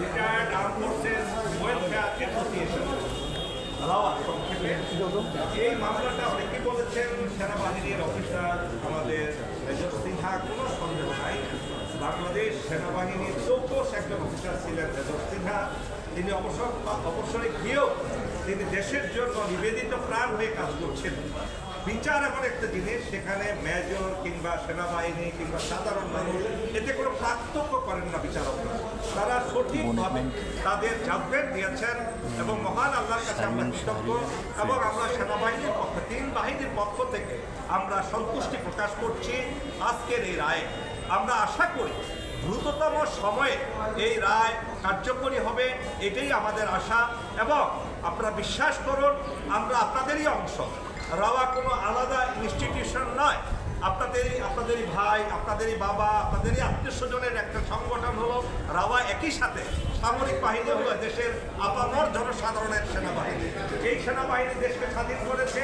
Retired arm forces welfare association. এই মামলাটা অনেকে বলেছেন, সেনাবাহিনীর অফিসার, আমাদের মেজর সিনহা কোনো সন্দেহ নাই। বাংলাদেশ সেনাবাহিনীর চৌকস একজন অফিসার ছিলেন তিনি অবসর অবসরে গিয়েও তিনি দেশের জন্য নিবেদিত প্রাণ হয়ে কাজ করছেন। বিচার এমন একটা জিনিস সেখানে মেজর কিংবা সেনাবাহিনী কিংবা সাধারণ মানুষ এতে কোনো পার্থক্য করেন না বিচারকরা। তারা সঠিকভাবে তাদের জাজমেন্ট দিয়েছেন এবং মহান আল্লাহর কাছে আমরা কৃতজ্ঞ এবং আমরা সেনাবাহিনীর পক্ষ তিন বাহিনীর পক্ষ থেকে আমরা সন্তুষ্টি প্রকাশ করছি আজকের এই রায়ে। আমরা আশা করি সময়ে এই রায় কার্যকরী হবে, এটাই আমাদের আশা। এবং আপনারা বিশ্বাস করুন, আমরা আপনাদেরই অংশ। রাওয়া কোনো আলাদা ইনস্টিটিউশন নয়। আপনাদেরই আপনাদেরই ভাই, আপনাদেরই বাবা, আপনাদেরই আত্মীয় স্বজনের একটা সংগঠন হলো। রাওয়া একই সাথে সামরিক বাহিনী হলো দেশের আপামর জনসাধারণের সেনাবাহিনী। এই সেনাবাহিনী দেশকে স্বাধীন করেছে